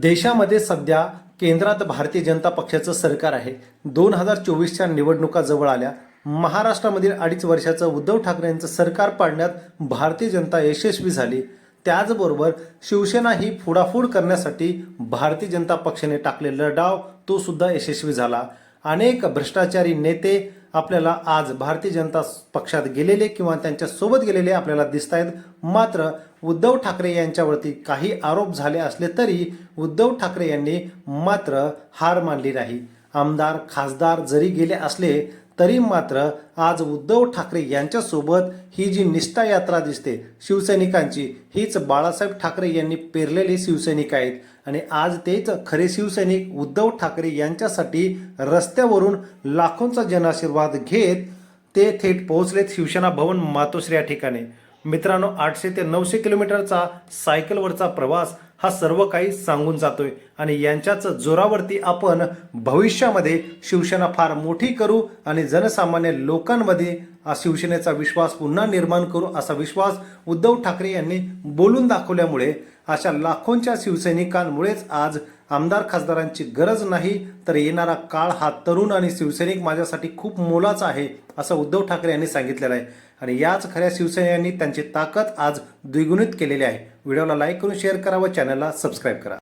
देशामध्ये सध्या केंद्रात भारतीय जनता पक्षाचं सरकार आहे. दोन हजार चोवीसच्या निवडणुका जवळ आल्या. महाराष्ट्रामधील अडीच वर्षाचं उद्धव ठाकरे यांचं सरकार पाडण्यात भारतीय जनता यशस्वी झाली. त्याचबरोबर शिवसेना ही फुडाफूड करण्यासाठी भारतीय जनता पक्षाने टाकलेला डाव तो सुद्धा यशस्वी झाला. अनेक भ्रष्टाचारी नेते आपल्याला आज भारतीय जनता पक्षात गेलेले किंवा त्यांच्यासोबत गेलेले आपल्याला दिसत आहेत मात्र उद्धव ठाकरे यांच्यावरती काही आरोप झाले असले तरी उद्धव ठाकरे यांनी मात्र हार मानली नाही. आमदार खासदार जरी गेले असले तरी मात्र आज उद्धव ठाकरे यांच्यासोबत ही जी निष्ठा यात्रा दिसते शिवसैनिकांची हीच बाळासाहेब ठाकरे यांनी पेरलेली शिवसैनिक आहेत. आणि आज तेच खरे शिवसैनिक उद्धव ठाकरे यांच्यासाठी रस्त्यावरून लाखोंचा जनाशीर्वाद घेत ते थेट पोहोचलेत शिवसेना भवन मातोश्री या ठिकाणी. मित्रांनो आठशे ते नऊशे किलोमीटरचा सायकलवरचा प्रवास हा सर्व काही सांगून जातोय. आणि यांच्याच जोरावरती आपण भविष्यामध्ये शिवसेना फार मोठी करू आणि जनसामान्य लोकांमध्ये शिवसेनेचा विश्वास पुन्हा निर्माण करू असा विश्वास उद्धव ठाकरे यांनी बोलून दाखवल्यामुळे अशा लाखोंच्या शिवसैनिकांमुळेच आज आमदार खासदारांची गरज नाही तर येणारा काळ हा तरुण आणि शिवसैनिक माझ्यासाठी खूप मोलाचा आहे असं उद्धव ठाकरे यांनी सांगितलेलं आहे. आणि याच खऱ्या शिवसैनिकांनी त्यांची ताकद आज द्विगुणित केलेली आहे. व्हिडिओला लाईक करून शेअर करा व चॅनलला सबस्क्राईब करा.